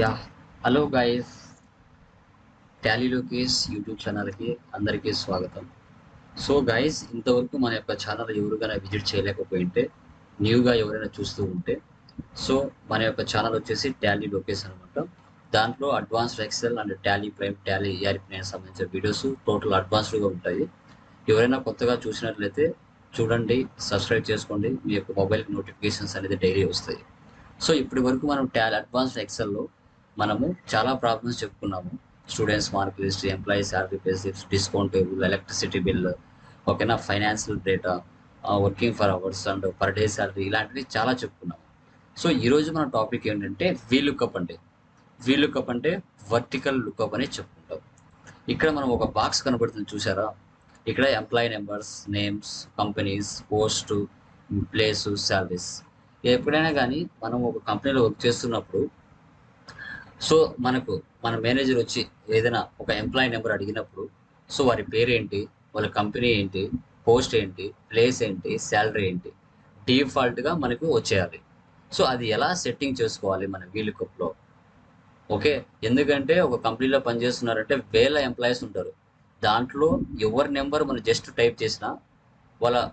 Yeah. Hello guys Tally Lokesh YouTube ఛానల్కి అందరికీ స్వాగతం. సో గైస్ ఇంతవరకు మన యొక్క ఛానల్ ఎవరికైనా విజిట్ చేయలేకపోయింటే న్యూగా ఎవరైనా చూస్తూ ఉంటే సో మన యొక్క ఛానల్ వచ్చేసి ట్యాలీ లోకేష్ అనమాట దాంట్లో advanced Excel and Tally Prime Tally ERP సంబంధించిన వీడియోస్ టోటల్ అడ్వాన్స్డ్గా ఉంటాయి. ఎవరైనా కొత్తగా చూసినట్లయితే చూడండి సబ్స్క్రైబ్ చేసుకోండి. మీ యొక్క మొబైల్కి నోటిఫికేషన్స్ అనేది డైలీ వస్తాయి. సో ఇప్పటి వరకు మనం టాలీ అడ్వాన్స్డ్ ఎక్సెల్లో మనము చాలా ప్రాబ్లమ్స్ చెప్పుకున్నాము. Students mark list employee salary payslips discount table electricity bill ఓకేనా financial data working for hours and per day salary ఇలాంటివి చాలా చెప్పుకున్నాము. సో ఈరోజు మన టాపిక్ ఏంటంటే వీ లుకప్ అంటే వీ లుకప్ అంటే వర్టికల్ లుకప్ అని చెప్పుకుంటాం. ఇక్కడ మనం ఒక బాక్స్ కనబడుతుంది చూసారా ఇక్కడ employee numbers names companies post place salaries ఎప్పుడైనా కానీ మనం ఒక కంపెనీలో వర్క్ చేస్తున్నప్పుడు సో మనకు మన మేనేజర్ వచ్చి ఏదైనా ఒక ఎంప్లాయీ నెంబర్ అడిగినప్పుడు సో వారి పేరేంటి వాళ్ళ కంపెనీ ఏంటి పోస్ట్ ఏంటి ప్లేస్ ఏంటి శాలరీ ఏంటి డిఫాల్ట్గా మనకు వచ్చేయాలి. సో అది ఎలా సెట్టింగ్ చేసుకోవాలి మన వీలుకప్లో ఓకే? ఎందుకంటే ఒక కంపెనీలో పనిచేస్తున్నారంటే వేల ఎంప్లాయీస్ ఉంటారు. దాంట్లో ఎవరి నెంబర్ మనం జస్ట్ టైప్ చేసినా వాళ్ళ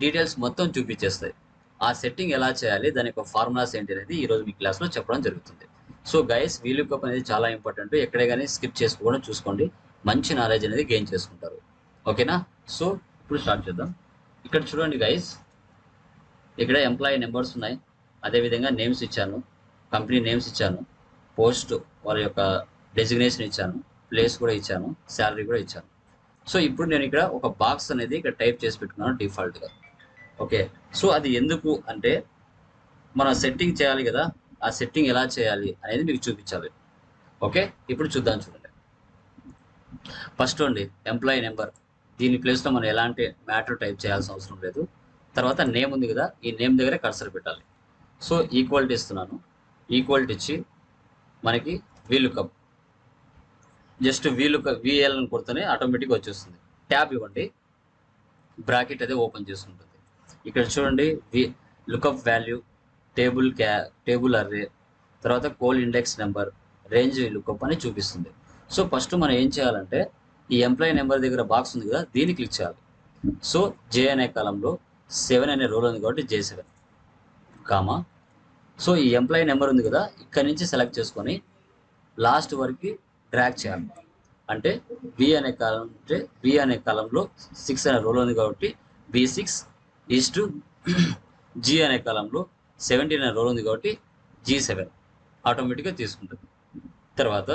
డీటెయిల్స్ మొత్తం చూపించేస్తాయి. ఆ సెట్టింగ్ ఎలా చేయాలి దాని యొక్క ఫార్ములాస్ ఏంటి అనేది ఈరోజు మీ క్లాస్లో చెప్పడం జరుగుతుంది. సో గైస్ వీలుకప్ అనేది చాలా ఇంపార్టెంట్. ఎక్కడే కానీ స్కిప్ చేసుకోవడం చూసుకోండి. మంచి నాలెడ్జ్ అనేది గెయిన్ చేసుకుంటారు. ఓకేనా? సో ఇప్పుడు స్టార్ట్ చేద్దాం. ఇక్కడ చూడండి గైస్ ఇక్కడ ఎంప్లాయీ నెంబర్స్ ఉన్నాయి. అదేవిధంగా నేమ్స్ ఇచ్చాను. కంపెనీ నేమ్స్ ఇచ్చాను. పోస్ట్ వాళ్ళ యొక్క డెసిగ్నేషన్ ఇచ్చాను. ప్లేస్ కూడా ఇచ్చాను. శాలరీ కూడా ఇచ్చాను. సో ఇప్పుడు నేను ఇక్కడ ఒక బాక్స్ అనేది ఇక్కడ టైప్ చేసి పెట్టుకున్నాను డిఫాల్ట్గా ఓకే? సో అది ఎందుకు అంటే మనం సెట్టింగ్ చేయాలి కదా. ఆ సెట్టింగ్ ఎలా చేయాలి అనేది మీకు చూపించాలి. ఓకే? ఇప్పుడు చూద్దాం చూడండి. ఫస్ట్ అండి ఎంప్లాయీ నెంబర్ దీని ప్లేస్లో మనం ఎలాంటి మ్యాటర్ టైప్ చేయాల్సిన అవసరం లేదు. తర్వాత నేమ్ ఉంది కదా ఈ నేమ్ దగ్గరే కర్సర్ పెట్టాలి. సో ఈక్వాలిటీ ఇస్తున్నాను. ఈక్వాలిటీ ఇచ్చి మనకి వీలుకప్ జస్ట్ వీలుక వీఎల్ అని కొడితేనే ఆటోమేటిక్గా వచ్చేస్తుంది. ట్యాబ్ ఇవ్వండి. బ్రాకెట్ అదే ఓపెన్ చేసుకుంటుంది. ఇక్కడ చూడండి వి లుకప్ వాల్యూ టేబుల్ క్యా టేబుల్ అర్రే తర్వాత col index number range lookup అని చూపిస్తుంది. సో ఫస్ట్ మనం ఏం చేయాలంటే ఈ ఎంప్లాయీ నెంబర్ దగ్గర బాక్స్ ఉంది కదా దీన్ని క్లిక్ చేయాలి. సో జే అనే కాలంలో సెవెన్ అనే రోల్ ఉంది కాబట్టి జే సెవెన్ కామా. సో ఈ ఎంప్లాయీ నెంబర్ ఉంది కదా ఇక్కడ నుంచి సెలెక్ట్ చేసుకొని లాస్ట్ వరకు ట్రాక్ చేయాలి. అంటే బి అనే కాలం అంటే బి అనే కాలంలో సిక్స్ అనే రోల్ ఉంది కాబట్టి B six east to G అనే కాలంలో సెవెంటీన్ అనే రోల్ ఉంది కాబట్టి జీ సెవెన్ ఆటోమేటిక్గా తీసుకుంటుంది. తర్వాత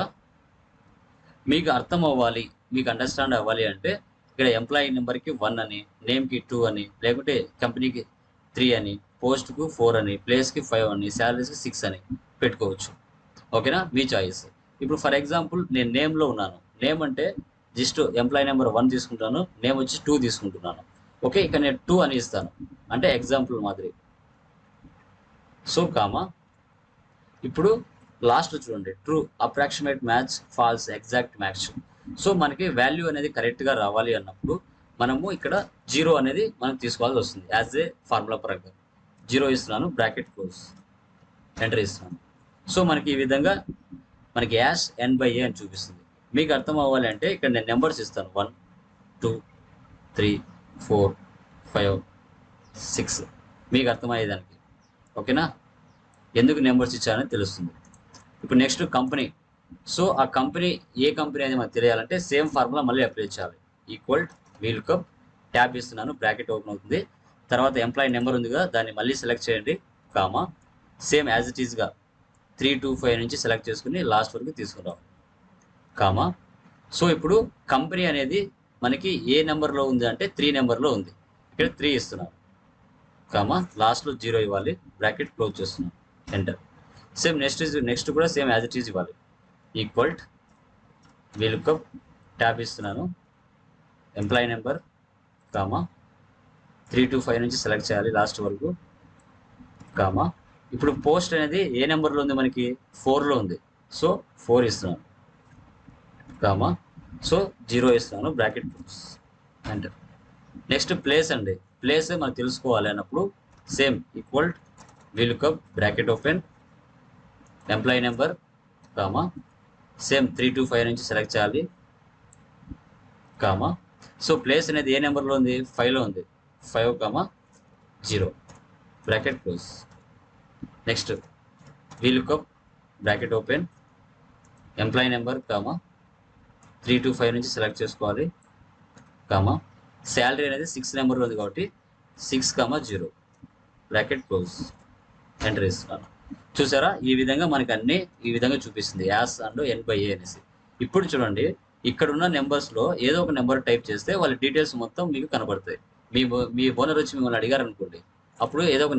మీకు అర్థం అవ్వాలి మీకు అండర్స్టాండ్ అవ్వాలి అంటే ఇక్కడ ఎంప్లాయీ నెంబర్కి వన్ అని నేమ్కి టూ అని లేకుంటే కంపెనీకి త్రీ అని పోస్ట్కు ఫోర్ అని ప్లేస్కి ఫైవ్ అని శాలరీస్కి సిక్స్ అని పెట్టుకోవచ్చు. ఓకేనా మీ చాయిస్ ఇప్పుడు ఫర్ ఎగ్జాంపుల్ నేను నేమ్లో ఉన్నాను. నేమ్ అంటే జస్ట్ ఎంప్లాయీ నెంబర్ వన్ తీసుకుంటాను నేమ్ వచ్చి టూ తీసుకుంటున్నాను. ఓకే ఇక్కడ నేను టూ అని ఇస్తాను. అంటే ఎగ్జాంపుల్ మాదిరి. సో కామా ఇప్పుడు లాస్ట్ చూడండి. True approximate match false exact match so మనకి వాల్యూ అనేది కరెక్ట్గా రావాలి అన్నప్పుడు మనము ఇక్కడ జీరో అనేది మనం తీసుకోవాల్సి వస్తుంది. యాజ్ ఏ ఫార్ములా ప్రకారం. జీరో ఇస్తున్నాను బ్రాకెట్ క్లోజ్ ఎంటర్ ఇస్తున్నాను. సో మనకి ఈ విధంగా మనకి యాష్ ఎన్ బై ఏ అని చూపిస్తుంది. మీకు అర్థం అవ్వాలి అంటే ఇక్కడ నేను నెంబర్స్ ఇస్తాను. One two three four five six మీకు అర్థమయ్యేదానికి ఓకేనా? ఎందుకు నెంబర్స్ ఇచ్చారని తెలుస్తుంది. ఇప్పుడు నెక్స్ట్ కంపెనీ. సో ఆ కంపెనీ ఏ కంపెనీ అనేది మనకు తెలియాలంటే సేమ్ ఫార్ములా మళ్ళీ అప్లై చేయాలి. ఈక్వల్ వీల్ కప్ ట్యాప్ ఇస్తున్నాను బ్రాకెట్ ఓపెన్ అవుతుంది. తర్వాత ఎంప్లాయీ నెంబర్ ఉంది కదా దాన్ని మళ్ళీ సెలెక్ట్ చేయండి కామా. సేమ్ యాజ్ ఇట్ ఈస్గా త్రీ టూ ఫైవ్ నుంచి సెలెక్ట్ చేసుకుని లాస్ట్ వరకు తీసుకురావు కామా. సో ఇప్పుడు కంపెనీ అనేది మనకి ఏ నెంబర్లో ఉంది అంటే త్రీ నెంబర్లో ఉంది. ఇక్కడ త్రీ ఇస్తున్నాను. కామా లాస్ట్లో జీరో ఇవ్వాలి బ్రాకెట్ క్లోజ్ చేస్తున్నాను enter same next is next కూడా సేమ్ యాజ్ ఇట్ ఈజ్ ఇవ్వాలి. ఈక్వల్ వీలుకప్ ట్యాప్ ఇస్తున్నాను employee number comma three two five నుంచి సెలెక్ట్ చేయాలి లాస్ట్ వరకు కామా ఇప్పుడు పోస్ట్ అనేది ఏ నెంబర్లో ఉంది మనకి? ఫోర్లో ఉంది. సో ఫోర్ ఇస్తున్నాను కామా సో జీరో ఇస్తున్నాను బ్రాకెట్ ఎంటర్ నెక్స్ట్ ప్లేస్ అండి. ప్లేస్ మనం తెలుసుకోవాలి అన్నప్పుడు same equal VLOOKUP bracket open employee number comma same three two five నుంచి సెలెక్ట్ చేయాలి కామా సో ప్లేస్ అనేది ఏ నెంబర్లో ఉంది? ఫైవ్లో ఉంది. Five comma zero bracket close next VLOOKUP bracket open employee number comma three two five నుంచి select చేసుకోవాలి కామా శాలరీ అనేది సిక్స్ నెంబర్ ఉంది కాబట్టి six comma zero. Bracket close enter ఇస్తున్నాను చూసారా? ఈ విధంగా మనకి అన్ని ఈ విధంగా చూపిస్తుంది. As and N by A అనేసి. ఇప్పుడు చూడండి ఇక్కడ ఉన్న నెంబర్స్లో ఏదో ఒక నెంబర్ టైప్ చేస్తే వాళ్ళ డీటెయిల్స్ మొత్తం మీకు కనబడతాయి మీ మీ ఓనర్ వచ్చి మిమ్మల్ని అడిగారు అనుకోండి అప్పుడు ఏదో ఒక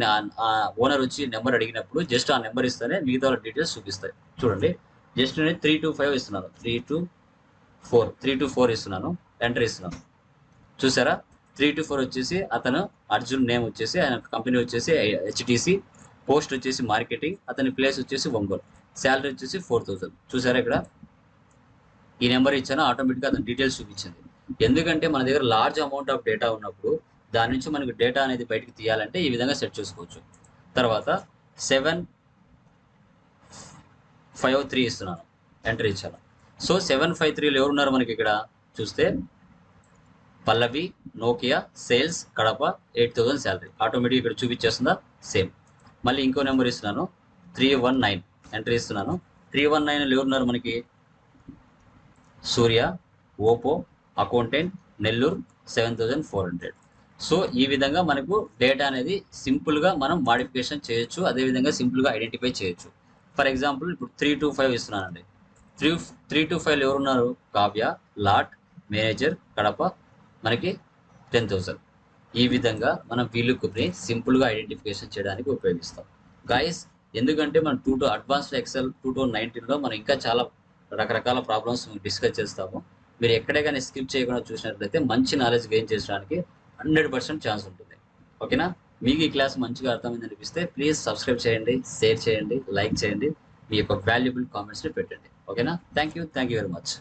ఓనర్ వచ్చి నెంబర్ అడిగినప్పుడు జస్ట్ ఆ నెంబర్ ఇస్తేనే మిగతా వాళ్ళ డీటెయిల్స్ చూపిస్తాయి. చూడండి జస్ట్ నేను త్రీ టు ఫైవ్ ఇస్తున్నాను. Three two four three two four ఇస్తున్నాను. ఎంటర్ ఇస్తున్నాను. చూసారా? త్రీ టు ఫోర్ వచ్చేసి అతను అర్జున్ నేమ్ వచ్చేసి ఆయన కంపెనీ వచ్చేసి హెచ్డిసి పోస్ట్ వచ్చేసి మార్కెటింగ్ అతని ప్లేస్ వచ్చేసి ఒంగోలు. శాలరీ వచ్చేసి ఫోర్ థౌసండ్. చూసారా ఇక్కడ? ఈ నెంబర్ ఇచ్చాను ఆటోమేటిక్గా అతని డీటెయిల్స్ చూపించింది. ఎందుకంటే మన దగ్గర లార్జ్ అమౌంట్ ఆఫ్ డేటా ఉన్నప్పుడు దాని నుంచి మనకు డేటా అనేది బయటకు తీయాలంటే ఈ విధంగా సెట్ చేసుకోవచ్చు. తర్వాత సెవెన్ ఫైవ్ త్రీ ఇస్తున్నాను. ఎంటర్ ఇచ్చాను. సో సెవెన్ ఫైవ్ త్రీలో ఎవరున్నారు మనకి ఇక్కడ? చూస్తే Pallavi Nokia sales Kadapa eight thousand salary. Automatic ఇక్కడ చూపించేస్తుందా? సేమ్. మళ్ళీ ఇంకో నెంబర్ ఇస్తున్నాను. Three one nine. ఎంటర్ ఇస్తున్నాను త్రీ వన్ నైన్ ఎవరున్నారు మనకి? Surya Oppo accountant Nellore seven thousand four hundred. So ఈ విధంగా మనకు డేటా అనేది సింపుల్గా మనం మాడిఫికేషన్ చేయొచ్చు. అదేవిధంగా సింపుల్గా ఐడెంటిఫై చేయొచ్చు. ఫర్ ఎగ్జాంపుల్ ఇప్పుడు త్రీ టు ఫైవ్ ఇస్తున్నానండి. త్రీ త్రీ టు ఫైవ్ ఎవరున్నారు కావ్య లాట్ మేనేజర్ కడప మనకి టెన్ థౌసండ్ ఈ విధంగా మనం వీలుకుని సింపుల్గా ఐడెంటిఫికేషన్ చేయడానికి ఉపయోగిస్తాం. గాయస్ ఎందుకంటే మనం two two advanced Excel two two నైన్టీన్లో మనం ఇంకా చాలా రకరకాల ప్రాబ్లమ్స్ డిస్కస్ చేస్తాము. మీరు ఎక్కడే కానీ స్కిప్ చేయకుండా చూసినట్లయితే మంచి నాలెడ్జ్ గెయిన్ చేసడానికి హండ్రెడ్ పర్సెంట్ ఛాన్స్ ఉంటుంది. ఓకేనా మీకు ఈ క్లాస్ మంచిగా అర్థమైంది అనిపిస్తే ప్లీజ్ సబ్స్క్రైబ్ చేయండి షేర్ చేయండి లైక్ చేయండి. మీ యొక్క వాల్యుబుల్ కామెంట్స్ని పెట్టండి. ఓకేనా thank you thank you very much